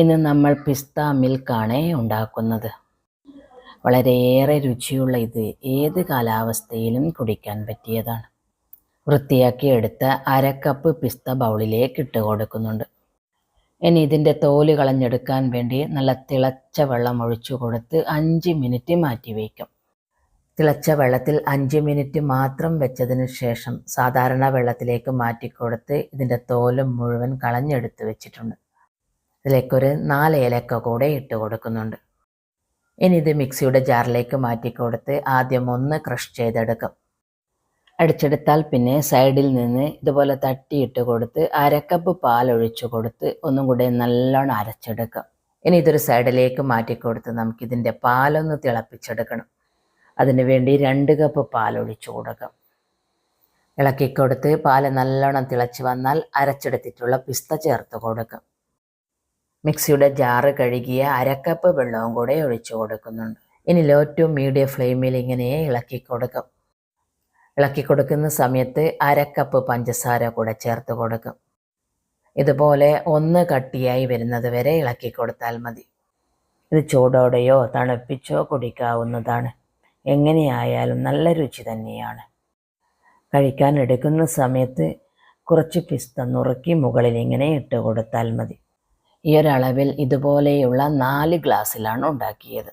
ഇന്ന് നമ്മൾ പിസ്ത മിൽക്കാണ് ഉണ്ടാക്കുന്നത്. വളരെയേറെ രുചിയുള്ള ഇത് ഏത് കാലാവസ്ഥയിലും കുടിക്കാൻ പറ്റിയതാണ്. വൃത്തിയാക്കി എടുത്ത അരക്കപ്പ് കപ്പ് പിസ്ത ബൗളിലേക്ക് ഇട്ട് കൊടുക്കുന്നുണ്ട്. ഇനി ഇതിന്റെ തോൽ കളഞ്ഞെടുക്കാൻ വേണ്ടി നല്ല തിളച്ച വെള്ളം ഒഴിച്ചു കൊടുത്ത് അഞ്ച് മിനിറ്റ് മാറ്റി വയ്ക്കും. തിളച്ച വെള്ളത്തിൽ അഞ്ച് മിനിറ്റ് മാത്രം വെച്ചതിന് ശേഷം സാധാരണ വെള്ളത്തിലേക്ക് മാറ്റിക്കൊടുത്ത് ഇതിന്റെ തോൽ മുഴുവൻ കളഞ്ഞെടുത്ത് വെച്ചിട്ടുണ്ട്. ഇതിലേക്കൊരു നാല് ഏലക്ക കൂടെ ഇട്ട് കൊടുക്കുന്നുണ്ട്. ഇനി ഇത് മിക്സിയുടെ ജാറിലേക്ക് മാറ്റി കൊടുത്ത് ആദ്യം ഒന്ന് ക്രഷ് ചെയ്തെടുക്കും. അടിച്ചെടുത്താൽ പിന്നെ സൈഡിൽ നിന്ന് ഇതുപോലെ തട്ടിയിട്ട് കൊടുത്ത് അരക്കപ്പ് പാൽ ഒഴിച്ചു കൊടുത്ത് ഒന്നും കൂടെ നല്ലോണം അരച്ചെടുക്കാം. ഇനി ഇതൊരു സൈഡിലേക്ക് മാറ്റിക്കൊടുത്ത് നമുക്കിതിന്റെ പാലൊന്ന് തിളപ്പിച്ചെടുക്കണം. അതിന് വേണ്ടി രണ്ട് കപ്പ് പാലൊഴിച്ചു കൊടുക്കാം. ഇളക്കിക്കൊടുത്ത് പാൽ നല്ലോണം തിളച്ച് വന്നാൽ അരച്ചെടുത്തിട്ടുള്ള പിസ്ത ചേർത്ത് കൊടുക്കാം. മിക്സിയുടെ ജാറ് കഴുകിയ അരക്കപ്പ് വെള്ളവും കൂടെ ഒഴിച്ചു കൊടുക്കുന്നുണ്ട്. ഇനി ലോ ടു മീഡിയം ഫ്ലെയിമിൽ ഇങ്ങനെ ഇളക്കി കൊടുക്കും. ഇളക്കി കൊടുക്കുന്ന സമയത്ത് അരക്കപ്പ് പഞ്ചസാര കൂടെ ചേർത്ത് കൊടുക്കും. ഇതുപോലെ ഒന്ന് കട്ടിയായി വരുന്നത് വരെ ഇളക്കി കൊടുത്താൽ മതി. ഇത് ചൂടോടെയോ തണുപ്പിച്ചോ കുടിക്കാവുന്നതാണ്. എങ്ങനെയായാലും നല്ല രുചി തന്നെയാണ്. കഴിക്കാൻ എടുക്കുന്ന സമയത്ത് കുറച്ച് പിസ്ത നുറുക്കി മുകളിൽ ഇങ്ങനെ ഇട്ട് കൊടുത്താൽ മതി. ഈ ഒരളവിൽ ഇതുപോലെയുള്ള നാല് ഗ്ലാസ്സിലാണ് ഉണ്ടാക്കിയത്